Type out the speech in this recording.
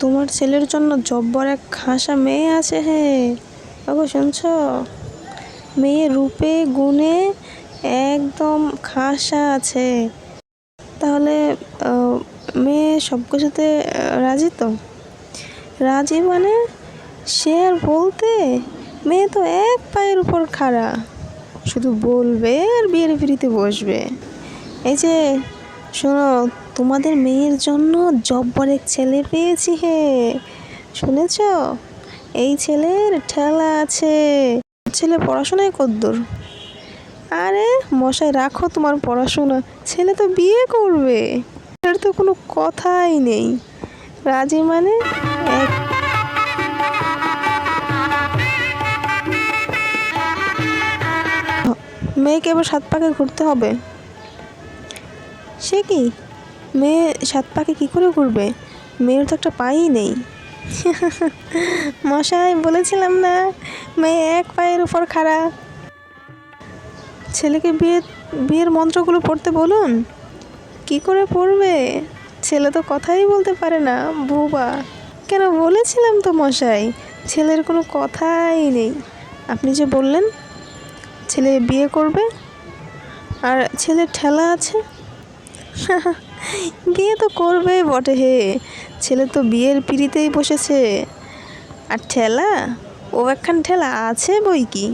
তোমার ছেলের জন্য জব্বর এক খাসা মেয়ে আছে হে। ওগো শুনছ? মেয়ে রূপে, গুণে একদম খাসা আছে। তাহলে মেয়ে সব কিছুতে রাজি তো? রাজি মানে সে আর বলতে? মেয়ে তো এক পায়ের উপর খাড়া। শুধু বলবে আর বিয়ের পিড়িতে বসবে। এই যে, শোনো তোমাদের মেয়ের জন্য জব্বর এক ছেলে পেয়েছি হে। শুনেছ? এই ছেলের ঠেলা আছে। ছেলে পড়াশোনায় কদ্দুর। আরে মশাই, রাখো তোমার পড়াশোনা। ছেলে তো বিয়ে করবে। এর তো কোনো কথাই নেই। রাজি মানে এক মেয়েকে এবার সাত পাকে ঘুরতে হবে। সে কি? মেয়ে সাত পাকে কী করে ঘুরবে? মেয়ের তো একটা পাই নেই। মশাই, বলেছিলাম না, মেয়ে এক পায়ের উপর খাড়া। ছেলেকে বিয়ে, বিয়ের মন্ত্রগুলো পড়তে বলুন। কি করে পড়বে? ছেলে তো কথাই বলতে পারে না, বুবা। কেন বলেছিলাম তো মশাই, ছেলের কোনো কথাই নেই। আপনি যে বললেন, ছেলে বিয়ে করবে? আর ছেলের ঠেলা আছে? বিয়ে তো করবেই বটে হে। ছেলে তো বিয়ের পিড়িতেই বসেছে। আর ঠেলা? ও একখান ঠেলা আছে বই কি?